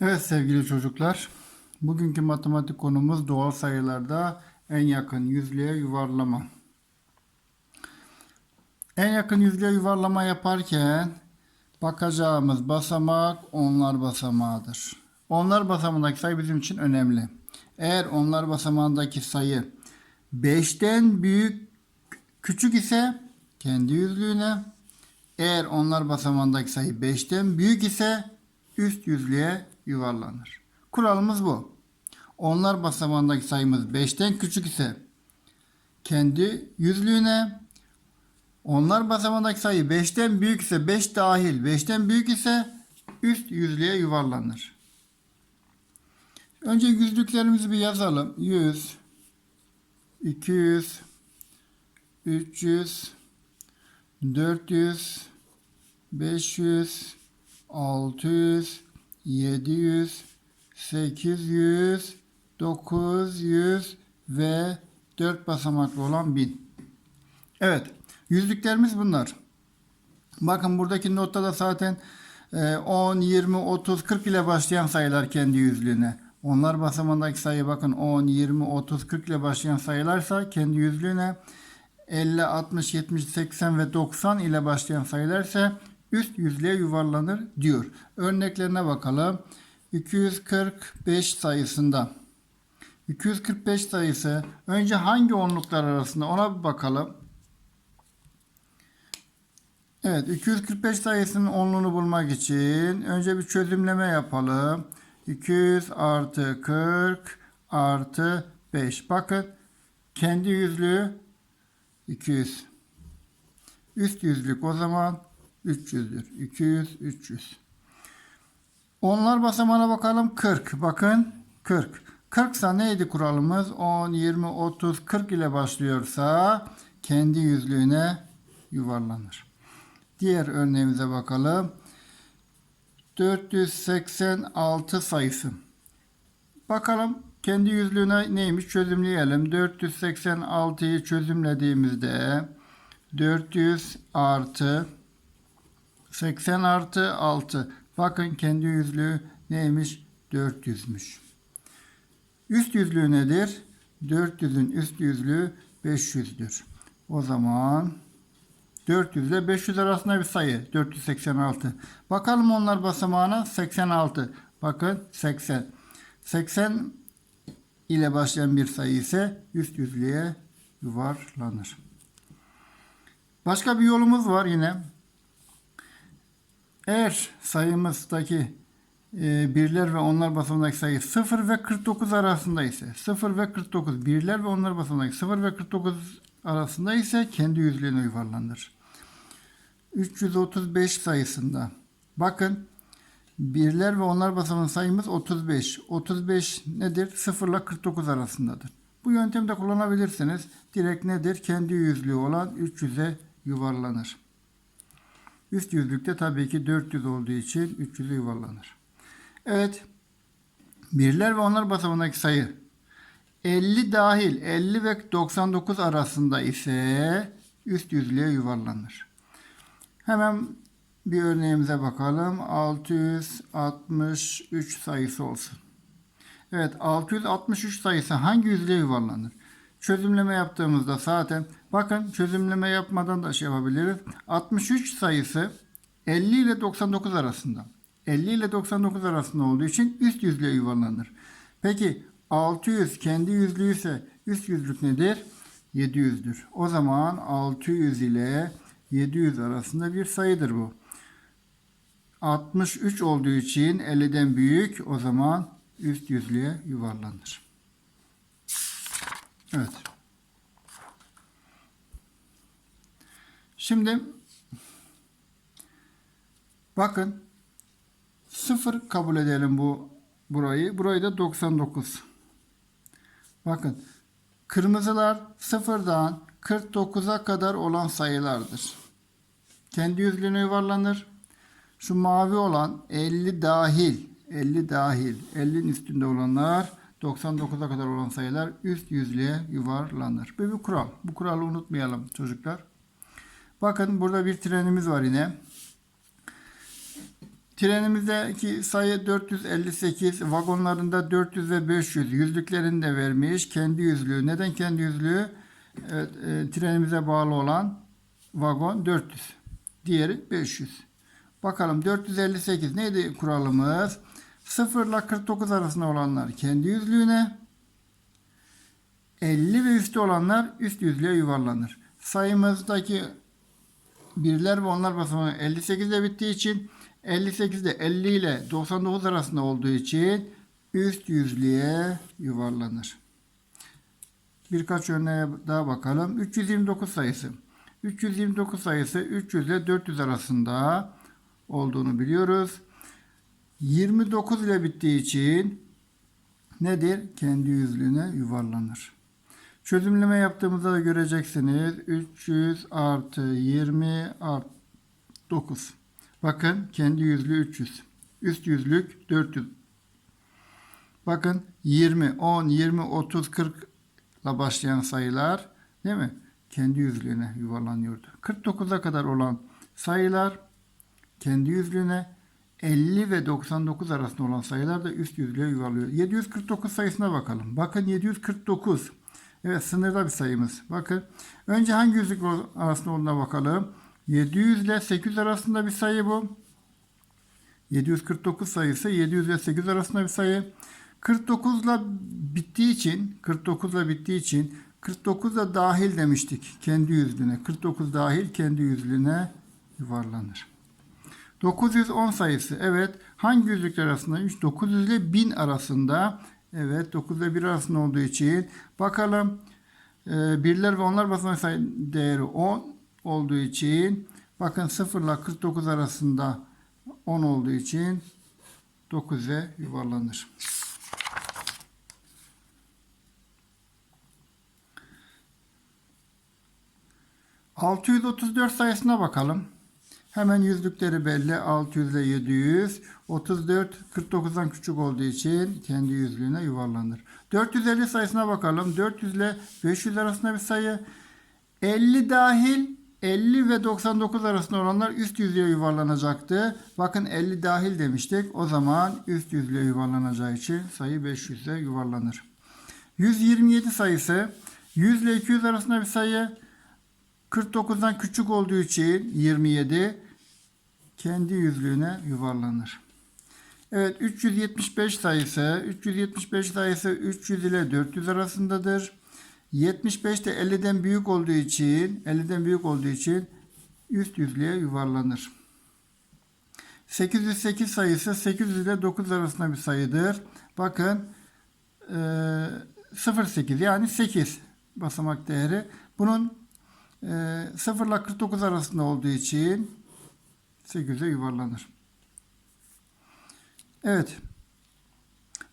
Evet sevgili çocuklar, bugünkü matematik konumuz doğal sayılarda en yakın yüzlüğe yuvarlama. En yakın yüzlüğe yuvarlama yaparken bakacağımız basamak onlar basamağıdır. Onlar basamağındaki sayı bizim için önemli. Eğer onlar basamağındaki sayı 5'ten büyük küçük ise kendi yüzlüğüne, eğer onlar basamağındaki sayı 5'ten büyük ise üst yüzlüğe yuvarlanır. Kuralımız bu. Onlar basamağındaki sayımız 5'ten küçük ise kendi yüzlüğüne, onlar basamağındaki sayı 5'ten büyük ise 5 dahil 5'ten büyük ise üst yüzlüğe yuvarlanır. Önce yüzlüklerimizi bir yazalım. 100, 200, 300, 400, 500, 600, 700, 800, 900 ve 4 basamaklı olan 1000. Evet, yüzlüklerimiz bunlar. Bakın buradaki notta da zaten e, 10, 20, 30, 40 ile başlayan sayılar kendi yüzlüğüne. Onlar basamağındaki sayı bakın 10, 20, 30, 40 ile başlayan sayılarsa kendi yüzlüğüne 50, 60, 70, 80 ve 90 ile başlayan sayılar ise üst yüzlüğe yuvarlanır diyor. Örneklerine bakalım. 245 sayısında 245 sayısı önce hangi onluklar arasında ona bir bakalım. Evet 245 sayısının onluğunu bulmak için önce bir çözümleme yapalım. 200 artı 40 artı 5. Bakın kendi yüzlüğü 200. Üst yüzlük o zaman 300'dür. 200, 300. Onlar basamağına bakalım 40. Bakın 40. 40 ise neydi kuralımız? 10, 20, 30, 40 ile başlıyorsa kendi yüzlüğüne yuvarlanır. Diğer örneğimize bakalım. 486 sayısı. Bakalım kendi yüzlüğüne neymiş çözümleyelim. 486'yı çözümlediğimizde 400 artı 80 artı 6. Bakın kendi yüzlüğü neymiş? 400'müş. Üst yüzlüğü nedir? 400'ün üst yüzlüğü 500'dür. O zaman 400 ile 500 arasında bir sayı. 486. Bakalım onlar basamağına 86. Bakın 80. 80 ile başlayan bir sayı ise üst yüzlüğe yuvarlanır. Başka bir yolumuz var yine. Eğer sayımızdaki e, birler ve onlar basamağındaki sayı 0 ve 49 arasında ise 0 ve 49 birler ve onlar basamağındaki 0 ve 49 arasında ise kendi yüzlüğüne yuvarlanır. 335 sayısında bakın birler ve onlar basamağının sayımız 35. 35 nedir? 0 ile 49 arasındadır. Bu yöntemi de kullanabilirsiniz. Direkt nedir? Kendi yüzlüğü olan 300'e yuvarlanır. Üst yüzlükte tabii ki 400 olduğu için 300'e yuvarlanır. Evet. Birler ve onlar basamağındaki sayı 50 dahil 50 ve 99 arasında ise üst yüzlüğe yuvarlanır. Hemen bir örneğimize bakalım. 663 sayısı olsun. Evet 663 sayısı hangi yüzlüğe yuvarlanır? Çözümleme yaptığımızda zaten bakın çözümleme yapmadan da şey yapabiliriz. 63 sayısı 50 ile 99 arasında. 50 ile 99 arasında olduğu için üst yüzlüğe yuvarlanır. Peki 600 kendi yüzlüğü ise üst yüzlük nedir? 700'dür. O zaman 600 ile 700 arasında bir sayıdır bu. 63 olduğu için 50'den büyük o zaman üst yüzlüğe yuvarlanır. Evet. Şimdi bakın 0 kabul edelim bu burayı. Burayı da 99. Bakın kırmızılar sıfırdan 49'a kadar olan sayılardır. Kendi yüzlüğüne yuvarlanır. Şu mavi olan 50 dahil, 50 dahil, 50'nin üstünde olanlar 99'a kadar olan sayılar üst yüzlüğe yuvarlanır. Bu bir kural. Bu kuralı unutmayalım çocuklar. Bakın burada bir trenimiz var yine. Trenimizdeki sayı 458, vagonlarında 400 ve 500, yüzlüklerini de vermiş. Kendi yüzlüğü. Neden kendi yüzlüğü? Evet, e, trenimize bağlı olan vagon 400. Diğeri 500. Bakalım 458 neydi kuralımız? 0 ile 49 arasında olanlar kendi yüzlüğüne, 50 ve üstü olanlar üst yüzlüğe yuvarlanır. Sayımızdaki birler ve onlar basamağı 58 ile bittiği için 58 de 50 ile 99 arasında olduğu için üst yüzlüğe yuvarlanır. Birkaç örneğe daha bakalım. 329 sayısı. 329 sayısı 300 ile 400 arasında olduğunu biliyoruz. 29 ile bittiği için nedir? Kendi yüzlüğüne yuvarlanır. Çözümleme yaptığımızda da göreceksiniz. 300 artı 20 artı 9. Bakın kendi yüzlüğü 300. Üst yüzlük 400. Bakın 20, 10, 20, 30, 40 ile başlayan sayılar değil mi? Kendi yüzlüğüne yuvarlanıyordu. 49'a kadar olan sayılar kendi yüzlüğüne 50 ve 99 arasında olan sayılar da üst yüzlüğe yuvarlıyor. 749 sayısına bakalım. Bakın 749. Evet sınırda bir sayımız. Bakın önce hangi yüzlük arasında olduğuna bakalım. 700 ile 800 arasında bir sayı bu. 749 sayısı 700 ile 800 arasında bir sayı. 49 ile bittiği için 49 ile bittiği için 49 da dahil demiştik kendi yüzlüğüne. 49 dahil kendi yüzlüğüne yuvarlanır. 910 sayısı evet hangi yüzlükler arasındaymış? 900 ile 1000 arasında. Evet 9 ile 1 arasında olduğu için bakalım e, birler ve onlar basamak sayı değeri 10 olduğu için bakın 0 ile 49 arasında 10 olduğu için 9'e yuvarlanır. ...634 sayısına bakalım. Hemen yüzlükleri belli. 600 ile 700. 34 49'dan küçük olduğu için kendi yüzlüğüne yuvarlanır. 450 sayısına bakalım. 400 ile 500 arasında bir sayı. 50 dahil 50 ve 99 arasında olanlar üst yüzlüğe yuvarlanacaktı. Bakın 50 dahil demiştik. O zaman üst yüzlüğe yuvarlanacağı için sayı 500'e yuvarlanır. 127 sayısı 100 ile 200 arasında bir sayı. 49'dan küçük olduğu için 27 kendi yüzlüğüne yuvarlanır. Evet 375 sayısı 375 sayısı 300 ile 400 arasındadır. 75 de 50'den büyük olduğu için 50'den büyük olduğu için üst yüzlüğe yuvarlanır. 808 sayısı 800 ile 9 arasında bir sayıdır. Bakın e, 0.8 yani 8 basamak değeri. Bunun e, 0 ile 49 arasında olduğu için 8'e yuvarlanır. Evet.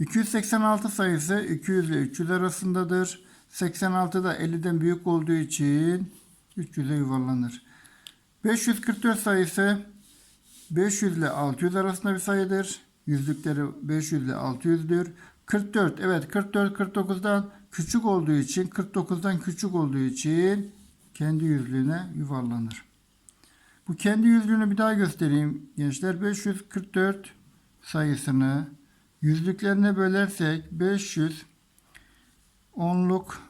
286 sayısı 200 ile 300 arasındadır. 86 da 50'den büyük olduğu için 300'e yuvarlanır. 544 sayısı 500 ile 600 arasında bir sayıdır. Yüzlükleri 500 ile 600'dür. 44 evet 44 49'dan küçük olduğu için 49'dan küçük olduğu için kendi yüzlüğüne yuvarlanır. Bu kendi yüzlüğünü bir daha göstereyim gençler. 544 sayısını yüzlüklerine bölersek 500 onluk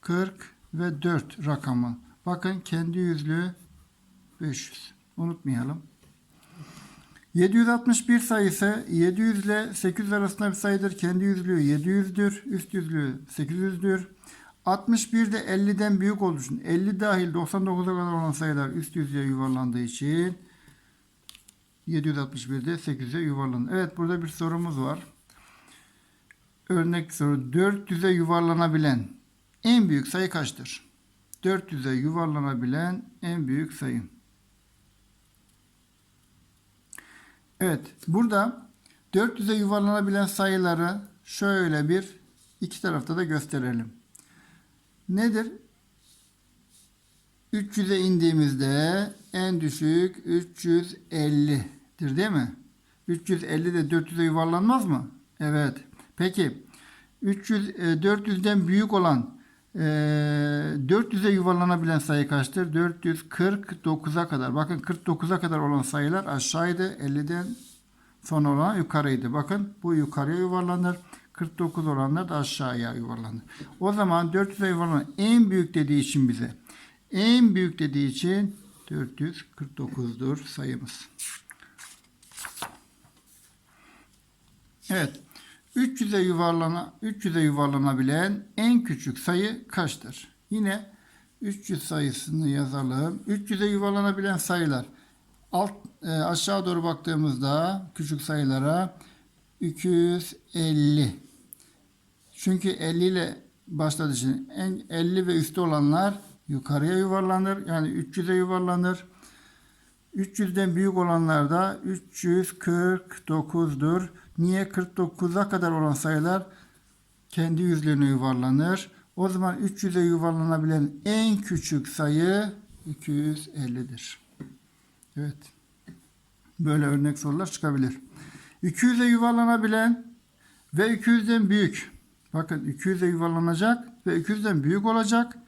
40 ve 4 rakamı. Bakın kendi yüzlüğü 500. Unutmayalım. 761 sayısı 700 ile 800 arasında bir sayıdır. Kendi yüzlüğü 700'dür. Üst yüzlüğü 800'dür. 61 de 50'den büyük olduğu için 50 dahil 99'a kadar olan sayılar üst yüzeye yuvarlandığı için 761 de 8'e yuvarlanır. Evet burada bir sorumuz var. Örnek soru 400'e yuvarlanabilen en büyük sayı kaçtır? 400'e yuvarlanabilen en büyük sayı. Evet burada 400'e yuvarlanabilen sayıları şöyle bir iki tarafta da gösterelim. Nedir? 300'e indiğimizde en düşük 350'dir değil mi? 350 de 400'e yuvarlanmaz mı? Evet. Peki 300 400'den büyük olan e, 400'e yuvarlanabilen sayı kaçtır? 449'a kadar. Bakın 49'a kadar olan sayılar aşağıydı. 50'den son olan yukarıydı. Bakın bu yukarıya yuvarlanır. 49 olanlar da aşağıya yuvarlanır. O zaman 400'e yuvarlanan en büyük dediği için bize. En büyük dediği için 449'dur sayımız. Evet. 300'e yuvarlana 300'e yuvarlanabilen en küçük sayı kaçtır? Yine 300 sayısını yazalım. 300'e yuvarlanabilen sayılar. Alt e, aşağı doğru baktığımızda küçük sayılara 250. Çünkü 50 ile başladığı için en 50 ve üstü olanlar yukarıya yuvarlanır. Yani 300'e yuvarlanır. 300'den büyük olanlar da 349'dur. Niye 49'a kadar olan sayılar kendi yüzlerine yuvarlanır? O zaman 300'e yuvarlanabilen en küçük sayı 250'dir. Evet. Böyle örnek sorular çıkabilir. 200'e yuvarlanabilen ve 200'den büyük. Bakın 200'e yuvarlanacak ve 200'den büyük olacak.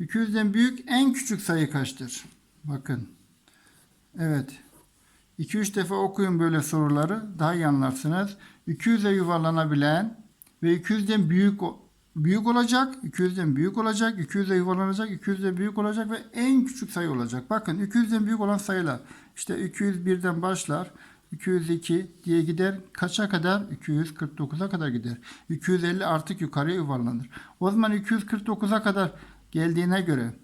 200'den büyük en küçük sayı kaçtır? Bakın. Evet. 2-3 defa okuyun böyle soruları. Daha iyi anlarsınız. 200'e yuvarlanabilen ve 200'den büyük büyük olacak. 200'den büyük olacak. 200'e yuvarlanacak. 200'den büyük olacak ve en küçük sayı olacak. Bakın 200'den büyük olan sayılar. İşte 201'den başlar. 202 diye gider. Kaça kadar? 249'a kadar gider. 250 artık yukarıya yuvarlanır. O zaman 249'a kadar geldiğine göre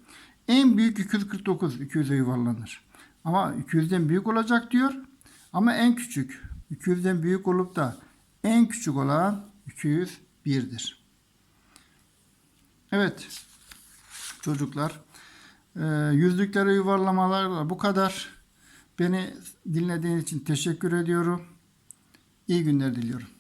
en büyük 249 200'e yuvarlanır. Ama 200'den büyük olacak diyor. Ama en küçük 200'den büyük olup da en küçük olan 201'dir. Evet çocuklar yüzlüklere yuvarlamalar da bu kadar. Beni dinlediğiniz için teşekkür ediyorum. İyi günler diliyorum.